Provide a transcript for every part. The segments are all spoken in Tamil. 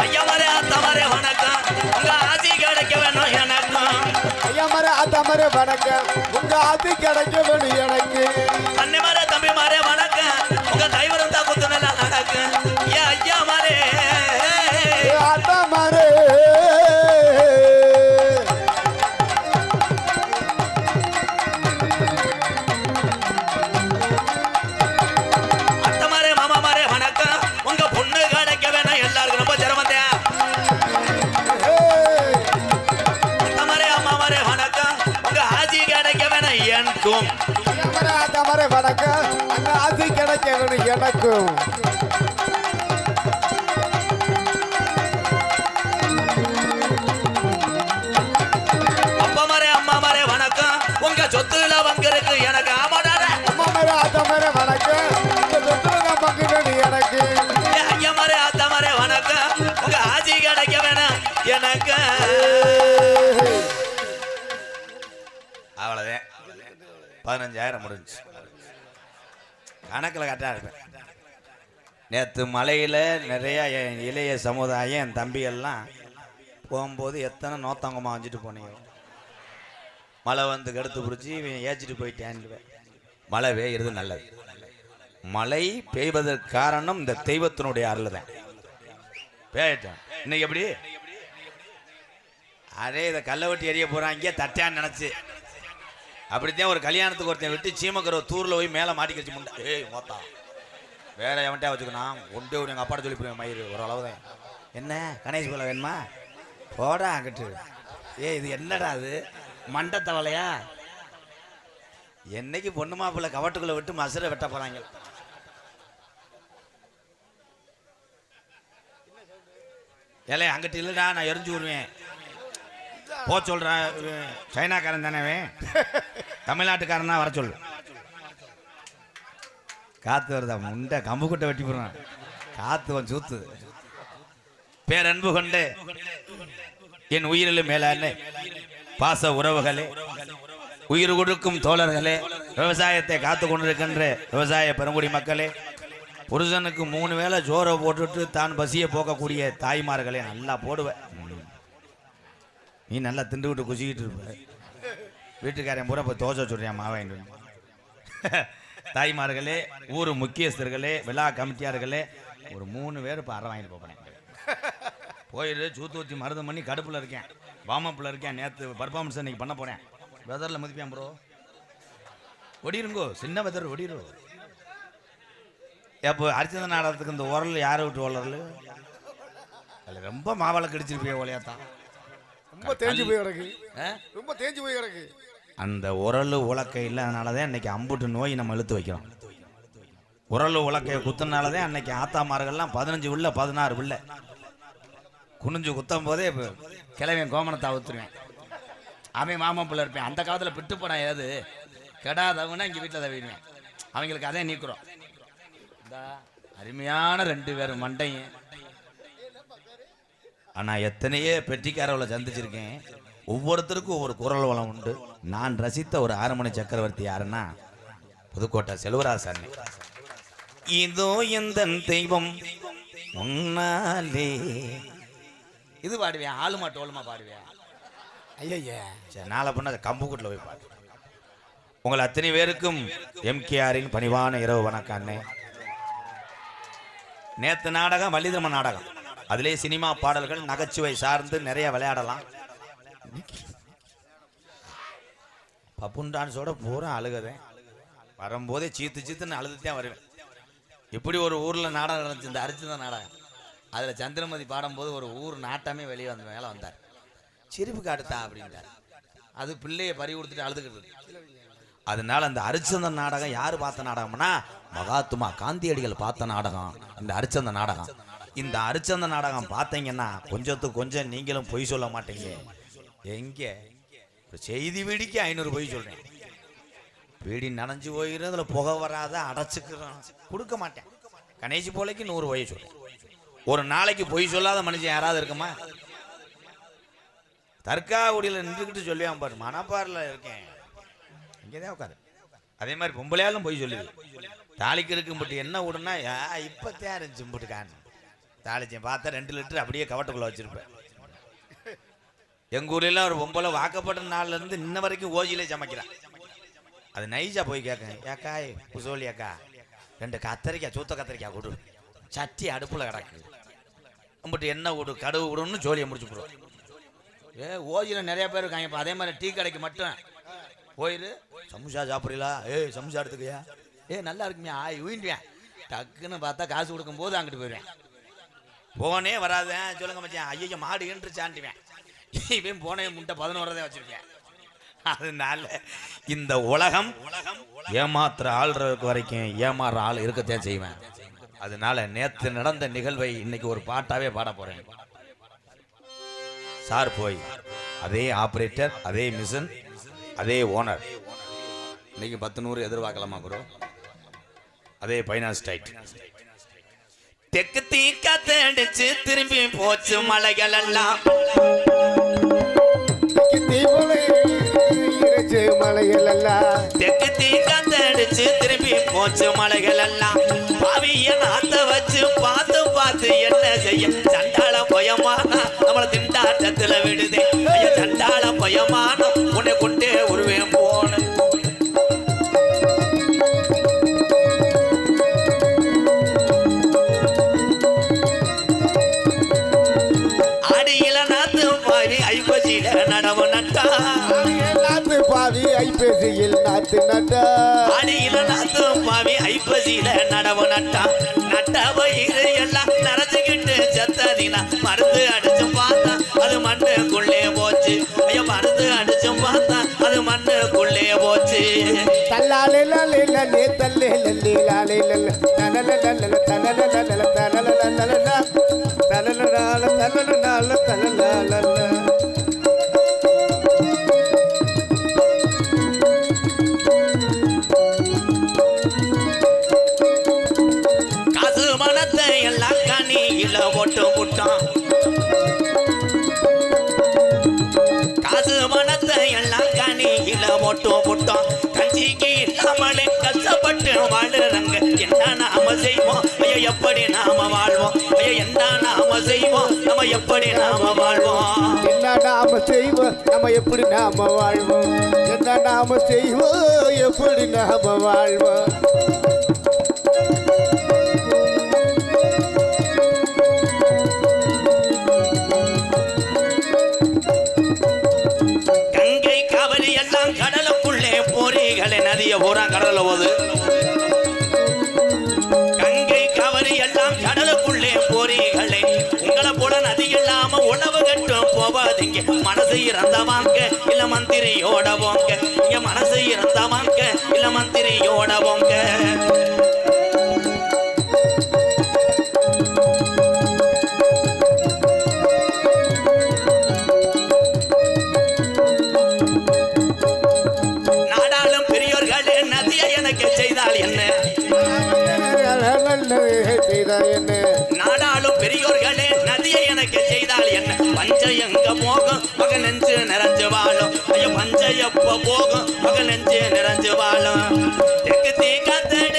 ஐயா வணக்கம். உங்க ஆசி வணக்கம். உங்க ஆதி கிடைக்க வேணும் எனக்கு. அந்த கிடைக்க எனக்கும். அம்மா மரே வணக்கம். உங்க சொத்துல வங்கிருக்கு எனக்கு ஆமாடாட அம்மா மர அந்த மர வணக்கம். இந்த சொத்துல பங்கு வேணும் எனக்கு. ஐயா மரே அத்த மரே வணக்கம். உங்க ஆசி கிடைக்க வேணும் எனக்கு. அவ்வளோதான் பதினஞ்சாயிரம் முடிஞ்சு கணக்கில் கரெக்டாக இருப்பேன் நேற்று மலையில் நிறையா என் இளைய சமுதாயம் என் தம்பிகள்லாம் போகும்போது எத்தனை நோத்தங்கம்மா வச்சுட்டு போனீங்க? மழை வந்து கடுத்து பிடிச்சி இவன் ஏச்சிட்டு போயிட்டேன். மழை பெய்கிறது நல்லது. மழை பெய்வதற்கு காரணம் இந்த தெய்வத்தினுடைய அருள் தான் பேயிட்டேன் இன்னைக்கு எப்படி? அதே இதை கல்லை வெட்டி எறிய போகிறாங்க தட்டான்னு நினச்சி. அப்படித்தான் ஒரு கல்யாணத்துக்கு ஒருத்தன் விட்டு சீமக்கரை தூரில் போய் மேலே மாட்டிக்கிச்சு முண்டை. ஏய் மொத்தம். வேற எவன்ட்டா வச்சுக்கணும்? ஒன்றே ஒரு எங்கள் அப்பாட்ட சொல்லி போய் மயிறு ஓரளவு தான் என்ன? கணேஷ் போல வேணுமா? போடா அங்கிட்டு. ஏய் இது என்னடா அது மண்டை தவளையா? என்னைக்கு பொண்ணு மாப்பிள்ளை கவட்டுக்குள்ள விட்டு மசுரை வெட்ட போறாங்க? ஏலே அங்கிட்டு இல்லைடா நான் எரிஞ்சு விடுவேன். போ சொல்றேன் சைனாக்காரன் தானே தமிழ்நாட்டுக்காரன் தான் வர சொல்லு. காத்து வருதா? முண்டை கம்பு குட்டை வெட்டி போடுறான். காத்து வந்து சூத்து. பேரன்பு கொண்டு என் உயிரிலும் மேலான பாச உறவுகளே உயிர் கொடுக்கும் தோழர்களே விவசாயத்தை காத்து கொண்டிருக்கின்ற விவசாய பெருங்குடி மக்களே புருஷனுக்கு மூணு வேளை ஜோரை போட்டுட்டு தான் பசியை போக்கக்கூடிய தாய்மார்களே நல்லா போடுவேன். நீ நல்லா திண்டு விட்டு குசிக்கிட்டு இருப்ப. வீட்டுக்காரன் பூரா இப்போ தோசை சொல்றியான் மாவாயின் தாய்மார்களே ஊர் முக்கியஸ்தர்களே விழா கமிட்டியார்களே ஒரு மூணு பேர் இப்போ அரை வாங்கிட்டு போகிறேன் போயிடு சூத்து ஊற்றி மருதம் பண்ணி கடுப்பில் இருக்கேன். வாமப்பில் இருக்கேன் நேற்று பர்ஃபார்மன்ஸ் இன்னைக்கு பண்ண போகிறேன் வெதரில் மதிப்பேன் ப்ரோ ஒடிருங்கோ சின்ன வெதர் ஒடிரு. எப்போ அரிச்சந்த நாடகத்துக்கு இந்த உரல் யாரை விட்டு வளரல அதில் ரொம்ப மாவளை கடிச்சிருப்பிய ஒலையாத்தான் ரொம்ப தேஞ்சு போய் கிடக்கு. ரொம்ப தேஞ்சு போய் கிடக்கு. அந்த உரல் உலக்கை இல்லாதனால தான் இன்னைக்கு அம்புட்டு நோய் நம்ம இழுத்து வைக்கிறோம். உரல் உலக்கையை குத்துனால தான் அன்னைக்கு ஆத்தாமார்கள்லாம் பதினஞ்சு உள்ள பதினாறு உள்ள. குனிஞ்சு குத்தும் போதே கிழவன் கோமணத்தை அவுத்துருவேன். அவன் மாமன் பிள்ளை இருப்பேன். அந்த காலத்தில் பிட்டு படம் ஏது? கெடாதவனா இங்கே வீட்டில் தவிடுவேன் அவங்களுக்கு அதே நீக்குறோம். அருமையான ரெண்டு பேரும் மண்டையும். ஆனால் எத்தனையோ பெட்டிக்காரவளை சந்திச்சிருக்கேன். ஒவ்வொருத்தருக்கும் ஒவ்வொரு குரல் வளம் உண்டு. நான் ரசித்த ஒரு ஆறுமணி சக்கரவர்த்தி யாருன்னா புதுக்கோட்டை செல்வராஜ் அண்ணன் இதோ எந்த தெய்வம் முன்னாலே. இது பாடுவேன் ஆளுமா டோலுமா பாடுவேன் ஐயா சரி நாளை பண்ண கம்புக்கூட்டில் போய் பாடு. உங்கள் அத்தனை பேருக்கும் எம்கேஆரின் பணிவான இரவு வணக்கம் அண்ணே நேத்து நாடகம் வள்ளிதர்ம நாடகம். அதிலே சினிமா பாடல்கள் நகைச்சுவை சார்ந்து நிறைய விளையாடலாம். பப்புன் டான்ஸோட பூரா அழுகுதேன் வரும்போதே சீத்து சீத்துன்னு அழுதுதான் வருவேன். இப்படி ஒரு ஊரில் நாடகம் நடந்துச்சு இந்த அரிச்சந்த நாடகம். அதில் சந்திரமதி பாடும்போது ஒரு ஊர் நாட்டமே வெளியே வந்த மேலே வந்தார். சிரிப்பு காட்டுத்தா அப்படின்ட்டார் அது பிள்ளையை பறி கொடுத்துட்டு அழுதுகிட்டு அதனால அந்த அரிச்சந்த நாடகம் யார் பார்த்த நாடகம்னா மகாத்மா காந்தியடிகள் பார்த்த நாடகம் இந்த அரிச்சந்த நாடகம். இந்த அரிச்சந்த நாடகம் பார்த்தீங்கன்னா கொஞ்சத்துக்கு கொஞ்சம் நீங்களும் பொய் சொல்ல மாட்டீங்க. எங்கே? செய்தி வீடிக்கு ஐநூறு பொய் சொல்கிறேன் வீடி நனைஞ்சு போயிடும் அதில் புகை வராத அடைச்சிக்கிறோம். கொடுக்க மாட்டேன். கணேசி போலைக்கு நூறு பொய் சொல்கிறேன் ஒரு நாளைக்கு பொய் சொல்லாத மனுஷன் யாராவது இருக்குமா? தற்காகுடியில் நின்றுக்கிட்டு சொல்லுவான் பாரு மணப்பாரில் இருக்கேன். இங்கே தான் உட்காரு. அதே மாதிரி பொம்பளையாலும் பொய் சொல்லுது. தாலிக்கு இருக்கும்பட்டு என்ன விடுனா இப்போ தேரன் சிம்பிட்டு தாளிச்சேன். பார்த்தா ரெண்டு லிட்டர் அப்படியே கவட்டுக்குள்ளே வச்சுருப்பேன். எங்கள் ஊர்லலாம் ஒரு பொம்பளை வாக்கப்பட்ட நாள்ல இருந்து இன்ன வரைக்கும் ஓஜிலே சமைக்கிறான். அது நைஜா போய் கேட்கும் ஏக்கா புசோலி அக்கா ரெண்டு கத்தரிக்காய் சூத்த கத்தரிக்காய் கொடு. சட்டி அடுப்பில் கிடக்கு. நம்மட்டு என்ன விடு கடுகு விடுன்னு ஜோலியை முடிச்சு போடுவோம் ஏ ஓஜியில் நிறையா பேர் இருக்காங்க. இப்போ அதே மாதிரி டீ கடைக்கு மட்டும். போயிரு. சமுசா சாப்பிட்றீங்களா? ஏய் சமுசா எடுத்துக்கையா? ஏ நல்லா இருக்குமே ஆய் உயின்டுவேன் டக்குன்னு பார்த்தா காசு கொடுக்கும்போது அங்கிட்டு போயிடுவேன் போனே வராத. சொல்லுங்க மச்சான். ஐயோ மாடு ஏன்றுச்சான்ட்டுவேன் இவன் போனே முட்டை பதினோரதே வச்சிருக்கேன். அதனால இந்த உலகம் உலகம் ஏமாத்துற ஆள்றதுக்கு வரைக்கும் ஏமாற ஆள் இருக்கத்தான் செய்வேன். அதனால நேத்து நடந்த நிகழ்வை இன்னைக்கு ஒரு பாட்டாவே பாட போறேன். சார் போய் அதே ஆபரேட்டர் அதே மிஷின் அதே ஓனர். இன்னைக்கு பத்து நூறு எதிர்பார்க்கலாமா ப்ரோ அதே பைனான்ஸ் டைட் தெற்கு தீக்க தேடிச்சு திரும்பி போச்சு மலைகள் எல்லாம். மலைகள் எல்லாம். தெற்கு திரும்பி போச்சு மலைகள் எல்லாம். பாவிய நாத்த வச்சு பார்த்து பார்த்து என்ன செய்ய? சண்டாள பயமான ஐப்பசியில நடவு நட்டா நாத்து பாவி ஐப்பேசியில் நாத்து நட்டா அடியில நாத்து பாவி ஐப்பசியில நடவு நட்டா நட்ட வயிறு எல்லாம் நரைச்சுக்கிட்டு செத்ததினா மருந்து அடிச்சு பார்த்தா அது மண்ணுக்குள்ளே போச்சு ஐயோ மருந்து அடிச்சு பார்த்தா அது மண்ணுக்குள்ளே போச்சு தல்லாலே லாலே லாலே தல்லே லல்லே லாலே லல்ல தலல லல்ல தலல லல்ல தலல லல்ல தலல லால தலல லால தலல லல்ல காசு மனத்தை எல்லாம் கனியில போட்டு விட்டான் காசு மனத்தை எல்லாம் கனியில போட்டு விட்டோம் கஞ்சிக்கு இல்லாமலே கஷ்டப்பட்டு வாழுறங்க. என்ன நாம செய்வோம்? ஐயோ எப்படி நாம வாழ்வோம்? ஐயோ என்ன நாம செய்வோம்? நம்ம எப்படி நாம வாழ்வோம்? என்ன நாம செய்வோம்? நம்ம எப்படி நாம வாழ்வோம்? என்ன நாம செய்வோம். எப்படி நாம வாழ்வோம்? கங்கை காவிரி எல்லாம் கடலுக்குள்ளே போறீங்களே நதிய பூரா கடல போது கங்கை காவிரி எல்லாம் கடலுக்குள்ளே போறீங்களே போவாதீங்க மனசு இறந்தவாங்க இல்ல மந்திரியோட போங்க இங்க மனசு இறந்தவாங்க இல்ல மந்திரியோட போங்க நெஞ்சு நிறைஞ்சு வாழும். ஐயோ பஞ்சம் எப்ப போகும்? மக நெஞ்சு நிறைஞ்சு வாழும். தெற்கு தீ கத்தடிச்சு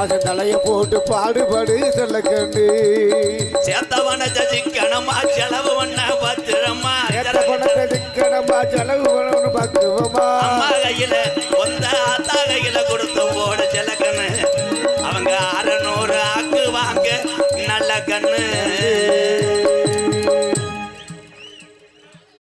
பசந்தலைய போட்டு பாடுபடு சொல்ல கண்டு. சேத்தவன ஜசிக்கணமா செலவு பண்ண பத்திரமா? ஏத்த பணத்தை திக்கணமா செலவு பண்ணணும் பக்குவமா